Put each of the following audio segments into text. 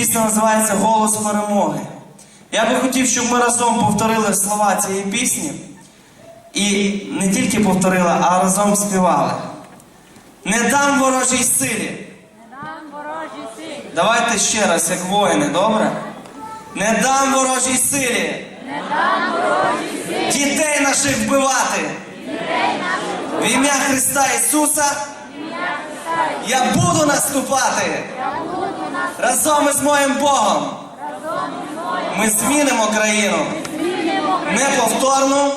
Пісня називається Голос перемоги. Я би хотів, щоб ми разом повторили слова цієї пісні. І не тільки повторили, а разом співали. Не дам ворожій силі. Нам ворожі силі, Давайте ще раз, як воїни, добре? Не дам ворожій силі. не дам ворожі силі, Дітей наших вбивати. В ім'я Христа Ісуса я буду наступати. я буду Разом із моїм Богом. Ми змінимо країну. Неповторну,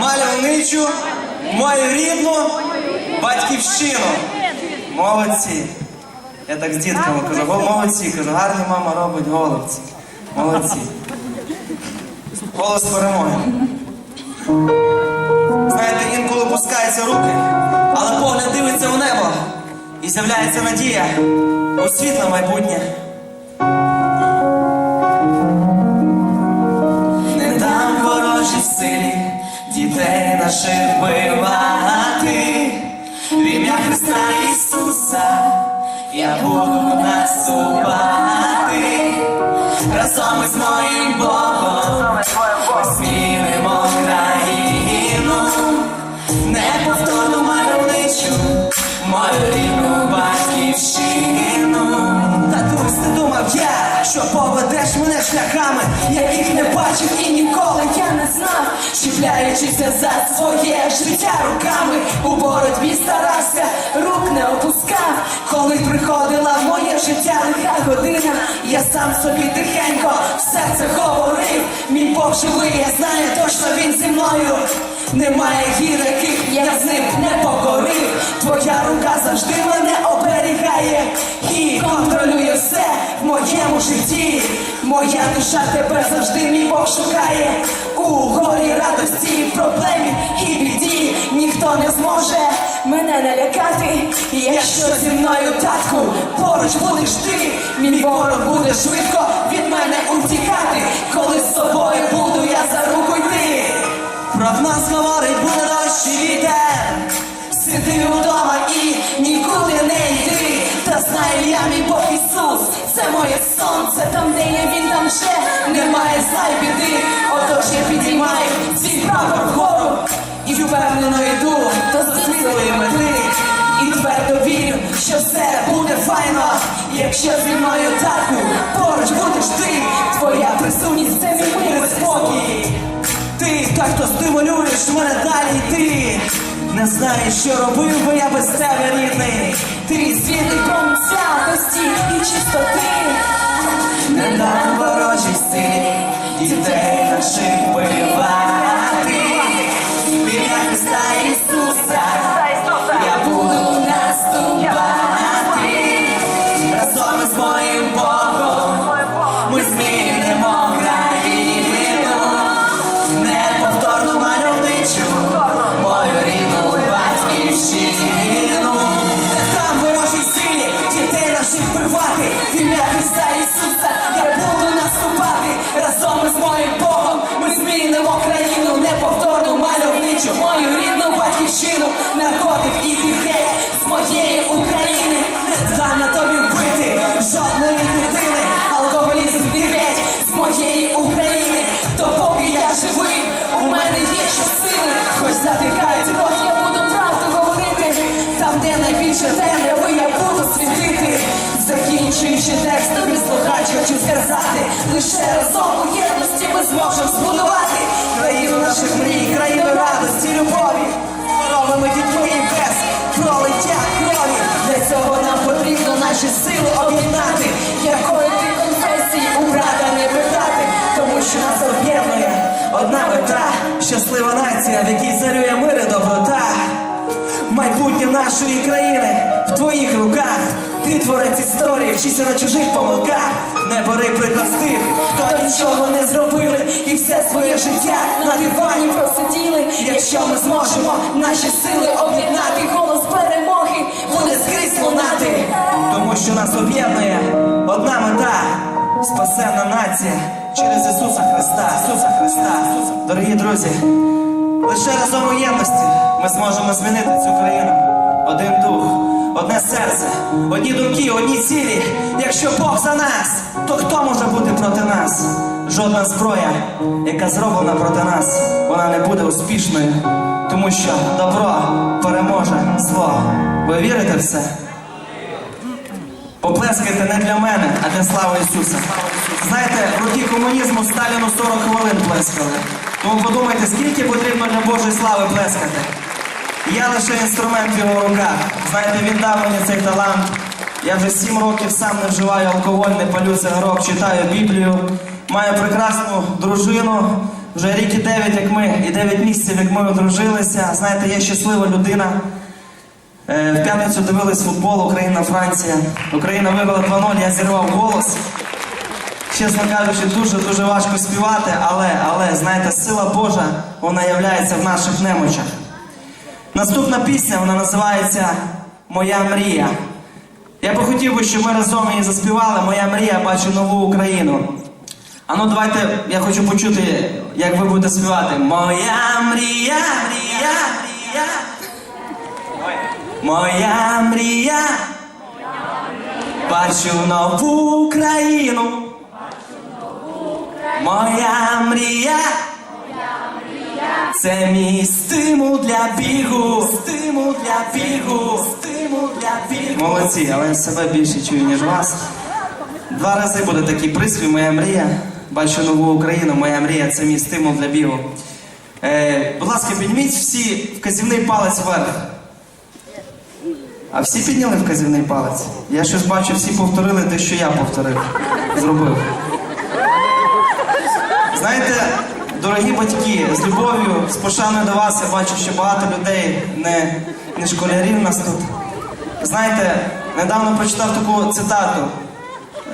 мальовничу, мою рідну батьківщину. Молодці. Я так з дітками кажу, «О, молодці, кажу, гарні мама робить голубці. Молодці. Голос перемоги. Знаєте, інколи опускаються руки, але погляд дивиться у небо і з'являється надія у світле майбутнє. Не дам ворожі силі дітей наших вбивати. В ім'я Христа Ісуса я буду наступати. Разом із моїм Богом шляхами, яких не бачив і ніколи. Я не знав, чіпляючися за своє життя руками, у боротьбі старався, рук не опускав, коли приходила в моє життя лиха година, я сам собі тихенько в серце говорив, мій Бог живий, я знаю точно він зі мною. Немає гір, яких я з ним не покорив. Твоя рука завжди мене оберігає. І контролює все моєму житті. Моя душа тебе завжди мій Бог шукає. У горі радості, проблемі і біді ніхто не зможе мене налякати. Якщо зі мною татку поруч будеш ти, мій ворог буде швидко від мене утікати. Коли з собою буду я за руку йти. Про нас говорить буде дощ і вітер Сиди вдома і нікуди не йди Та знай я мій Бог моє сонце Там, де є він, там ще немає зай біди Отож я підіймаю свій прапор вгору І впевнено йду до світлої мети І твердо вірю, що все буде файно Якщо зі мною татку поруч будеш ти Твоя присутність це мій мир спокій ти той, хто стимулюєш мене далі йти. Не знаєш, що робив би я без тебе, рідний. Ти світлий промінь святості і чистоти. Лише разом у єдності ми зможемо збудувати країну наших мрій, країну радості, любові. Здоровими дітьми і без пролиття крові. Для цього нам потрібно наші сили об'єднати. Якої ти конфесії брата не питати, тому що нас об'єднує одна мета, щаслива нація, в якій царює мир і доброта. Майбутнє нашої країни в твоїх руках. Ти творець історії, вчися на чужих помилках. Не бери з хто нічого не зробили, і все своє життя на дивані просиділи. Якщо ми зможемо наші сили об'єднати, голос перемоги буде скрізь лунати. Тому що нас об'єднує одна мета спасенна нація через Ісуса Христа. Ісуса Христа. Дорогі друзі, лише разом у єдності ми зможемо змінити цю країну. Один дух, одне серце, одні думки, одні цілі. Якщо Бог за нас, то хто може бути проти нас? Жодна зброя, яка зроблена проти нас, вона не буде успішною, тому що добро переможе зло. Ви вірите в це? Поплескайте не для мене, а для слави Ісуса. Знаєте, в роки комунізму Сталіну 40 хвилин плескали. Тому подумайте, скільки потрібно для Божої слави плескати. Я лише інструмент в його руках. Знаєте, він дав мені цей талант. Я вже сім років сам не вживаю алкоголь, не палю цигарок, читаю Біблію. Маю прекрасну дружину. Вже рік і дев'ять, як ми, і дев'ять місяців, як ми одружилися. Знаєте, я щаслива людина. Е, В п'ятницю дивились футбол Україна-Франція. Україна виграла 2-0, я зірвав голос. Чесно кажучи, дуже-дуже важко співати, але, але, знаєте, сила Божа, вона являється в наших немочах. Наступна пісня, вона називається Моя мрія. Я би хотів би, щоб ми разом її заспівали. Моя мрія, бачу нову Україну. А ну давайте, я хочу почути, як ви будете співати. Моя мрія, мрія, мрія. Моя мрія, бачу нову Україну. Моя мрія, це мій стимул для бігу, стимул для бігу, стимул для бігу. Молодці, але я себе більше чую, ніж вас. Два рази буде такий приспів, моя мрія. Бачу нову Україну, моя мрія це мій стимул для бігу. Е, будь ласка, підніміть всі вказівний палець вверх. А всі підняли вказівний палець? Я щось бачу, всі повторили те, що я повторив, зробив. Знаєте, дорогі батьки, з любов'ю, з пошаною до вас, я бачу, що багато людей, не, не школярів нас тут. Знаєте, недавно прочитав таку цитату.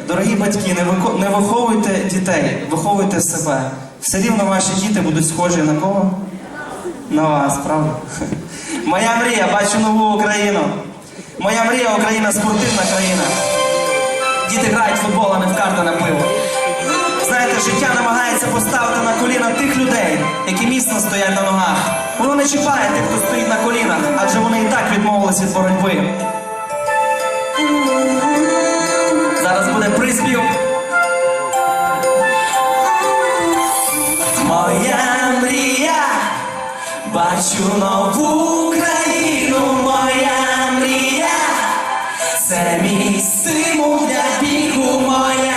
Дорогі батьки, не, виховуйте дітей, виховуйте себе. Все рівно ваші діти будуть схожі на кого? На вас, правда? Моя мрія, бачу нову Україну. Моя мрія Україна спортивна країна. Діти грають в футбол, а не в карти на пиво. Знаєте, життя намагається поставити на коліна тих людей, які міцно стоять на ногах. Воно не чіпає тих, хто стоїть на колінах, адже вони і так відмовились від боротьби. Зараз буде приспів. Моя мрія, бачу нову країну, моя мрія, це мій стимул для бігу, моя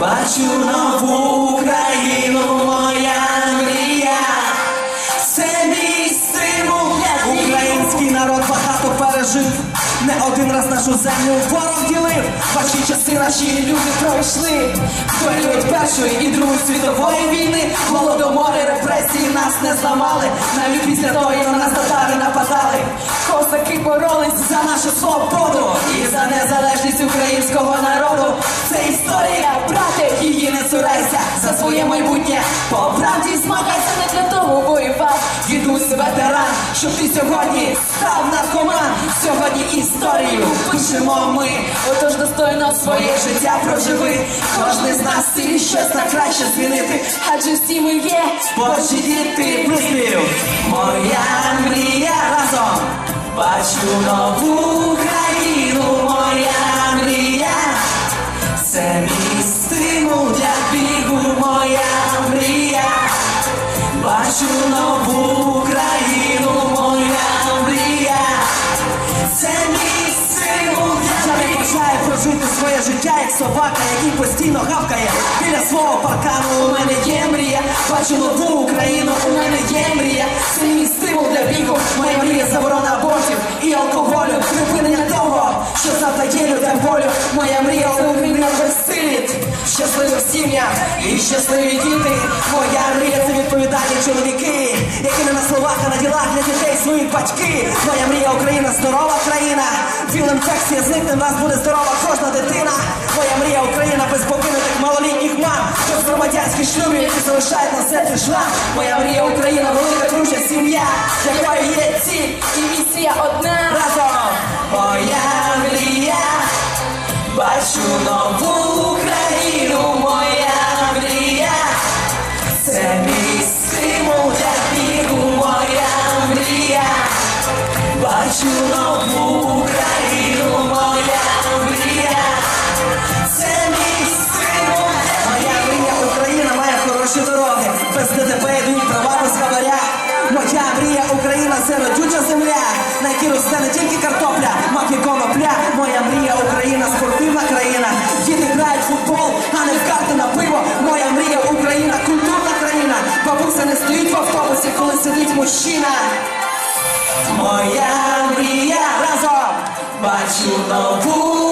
бачу нову країну, моя мрія, це мій стимул. Український народ багато пережив. Не один раз нашу землю ворог ділив. Ваші часи наші люди пройшли. Період першої і другої світової війни голодомори, нас не зламали. Навіть після того, як на нас татари нападали. Козаки боролись за нашу свободу і за незалежність українського народу. Це історія, брате, її не цурайся за своє майбутнє. По правді змагайся не для того воював. Дідусь ветеран, щоб ти сьогодні став наркоман. Сьогодні історію пишемо ми. Отож достойно своє життя проживи. Кожний з нас цілі щось на краще змінити. Адже всі ми є Божі діти. Приспів. Моя мрія разом. Бачу нову країну, моя мрія. Це мій стимул для бігу, моя мрія. Бачу нову життя, як собака, який постійно гавкає біля свого паркану. У мене є мрія, бачу нову Україну, у мене є мрія. Це мій стимул для бігу, моя мрія заборона абортів і алкоголю. Припинення того, що завдає людям волю. Моя мрія. Щасливих сім'ях і щасливі діти. Моя це відповідальні чоловіки, які не на словах, а на ділах для дітей своїх батьки. Моя мрія Україна здорова країна. Віл інфекція зникне, в нас буде здорова кожна дитина. Моя мрія Україна без покинутих малолітніх мам. Без громадянських шлюбів, які залишають на серці шлам. Моя мрія Україна, велика дружня сім'я, якою є ціль і місія одна. Разом моя мрія. Бачу нову моя мрія, це мій стимул для моя мрія, бачу нову Україну моя мрія, це мій стимул. Мрія Україна має хороші дороги, без ДТП йдуть права без хабаря. Моя мрія Україна це родюча земля, на якій росте не тільки картопля, мак і конопля. Моя мрія Україна спортивна країна. Діти грають футбол, а не в карти на пиво. Моя мрія Україна культурна країна. Бабуся не стоїть в автобусі, коли сидить мужчина. Моя мрія разом бачу нову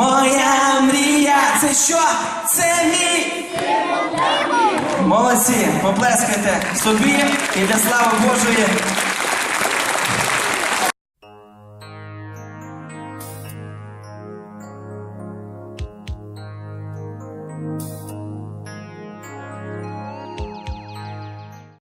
Моя мрія. Це що? Це мій. Молодці, поплескайте собі і для слави Божої